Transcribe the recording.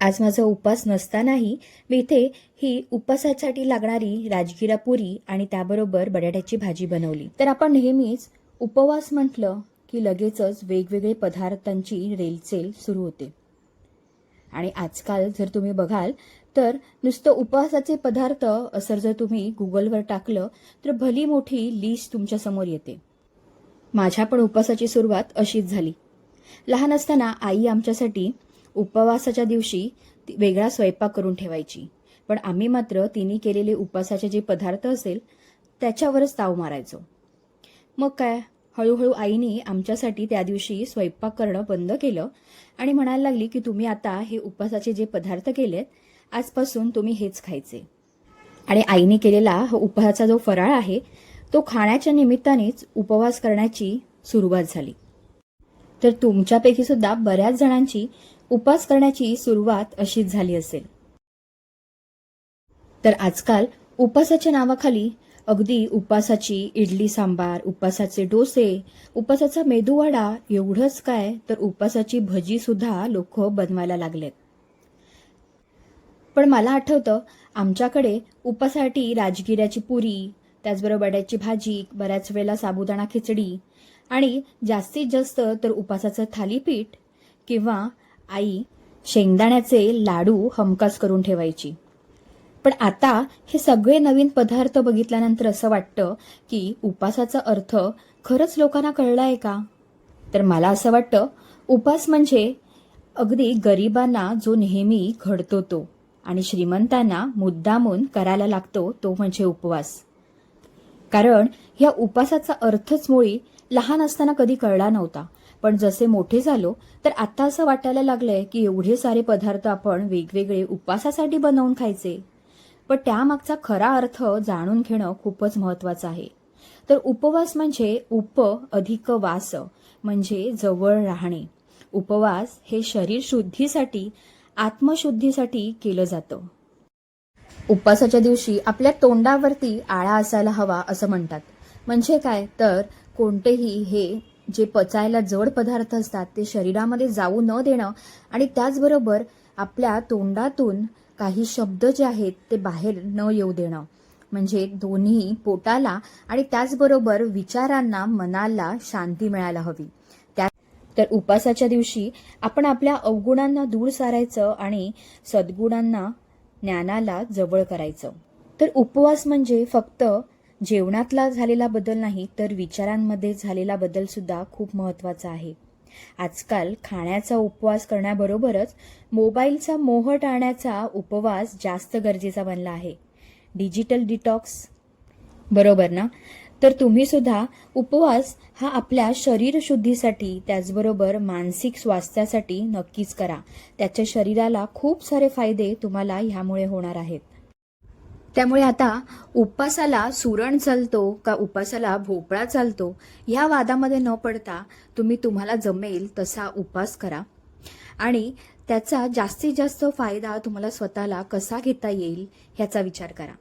आज माझा उपास नसतानाही मी इथे ही उपासासाठी लागणारी राजगिरा पुरी आणि त्याबरोबर बटाट्याची भाजी बनवली. तर आपण नेहमीच उपवास म्हटलं की लगेचच वेगवेगळे पदार्थांची रेलचेल सुरू होते. आणि आजकाल जर तुम्ही बघाल तर नुसतं उपवासाचे पदार्थ असं जर तुम्ही गुगलवर टाकलं तर भली मोठी लिस्ट तुमच्यासमोर येते. माझ्या पण उपवासाची सुरुवात अशीच झाली. लहान असताना आई आमच्यासाठी उपवासाच्या दिवशी वेगळा स्वयंपाक करून ठेवायची. पण आम्ही मात्र तिने केलेले उपवासाचे जे पदार्थ असेल त्याच्यावरच ताव मारायचो. मग काय? हळूहळू आईने आमच्यासाठी त्या दिवशी स्वयंपाक करणं बंद केलं आणि म्हणायला लागली की तुम्ही आता हे उपवासाचे जे पदार्थ केलेत आजपासून तुम्ही हेच खायचे. आणि आईने केलेला हा उपवासाचा जो फराळ आहे तो खाण्याच्या निमित्तानेच उपवास करण्याची सुरुवात झाली. तर तुमच्यापैकी सुद्धा बऱ्याच जणांची उपास करण्याची सुरुवात अशीच झाली असेल. तर आजकाल उपासाच्या नावाखाली अगदी उपासाची इडली सांबार उपासाचे डोसे उपासाचा मेदूवडा एवढंच काय तर उपासाची भजी सुद्धा लोक बनवायला लागलेत. पण मला आठवतं आमच्याकडे उपासाठी राजगिऱ्याची पुरी त्याचबरोबर बड्याची भाजी बऱ्याच वेळेला साबुदाणा खिचडी आणि जास्तीत जास्त तर उपासाचं थालीपीठ किंवा आई शेंगदाण्याचे लाडू हमखास करून ठेवायची. पण आता हे सगळे नवीन पदार्थ बघितल्यानंतर असं वाटतं की उपासाचा अर्थ खरंच लोकांना कळलाय का? तर मला असं वाटतं उपास म्हणजे अगदी गरिबांना जो नेहमी घडतो तो आणि श्रीमंतांना मुद्दामून करायला लागतो तो म्हणजे उपवास. कारण या उपासाचा अर्थच मुळी लहान असताना कधी कळला नव्हता. पण जसे मोठे झालो तर आत्ता असं वाटायला लागलंय की एवढे सारे पदार्थ आपण वेगवेगळे उपवासासाठी बनवून खायचे. पण त्यामागचा खरा अर्थ जाणून घेणं खूपच महत्वाचं आहे. तर उपवास म्हणजे उप अधिक वास म्हणजे जवळ राहणे. उपवास हे शरीर शुद्धीसाठी आत्मशुद्धीसाठी केलं जातं. उपवासाच्या दिवशी आपल्या तोंडावरती आळा असायला हवा असं म्हणतात. म्हणजे काय? तर कोणतेही हे जे पचायला जड पदार्थ असतात ते शरीरामध्ये जाऊ न देणं आणि त्याचबरोबर आपल्या तोंडातून काही शब्द जे आहेत ते बाहेर न येऊ देणं. म्हणजे दोन्ही पोटाला आणि त्याचबरोबर विचारांना मनाला शांती मिळायला हवी. त्या तर उपासाच्या दिवशी आपण आपल्या अवगुणांना दूर सारायचं आणि सद्गुणांना ज्ञानाला जवळ करायचं. तर उपवास म्हणजे फक्त जेवणातला झालेला बदल नाही तर विचारांमध्ये झालेला बदलसुद्धा खूप महत्त्वाचा आहे. आजकाल खाण्याचा उपवास करण्याबरोबरच मोबाईलचा मोह टाळण्याचा उपवास जास्त गरजेचा बनला आहे. Digital detox. बरोबर ना? तर तुम्ही सुद्धा उपवास हा आपल्या शरीरशुद्धीसाठी त्याचबरोबर मानसिक स्वास्थ्यासाठी नक्कीच करा. त्याच्या शरीराला खूप सारे फायदे तुम्हाला ह्यामुळे होणार आहेत. त्यामुळे आता उपासाला सुरण चालतो का उपासाला भोपळा चालतो ह्या वादामध्ये न पडता तुम्ही तुम्हाला जमेल तसा उपास करा. आणि त्याचा जास्तीत जास्त फायदा तुम्हाला स्वतःला कसा घेता येईल ह्याचा विचार करा.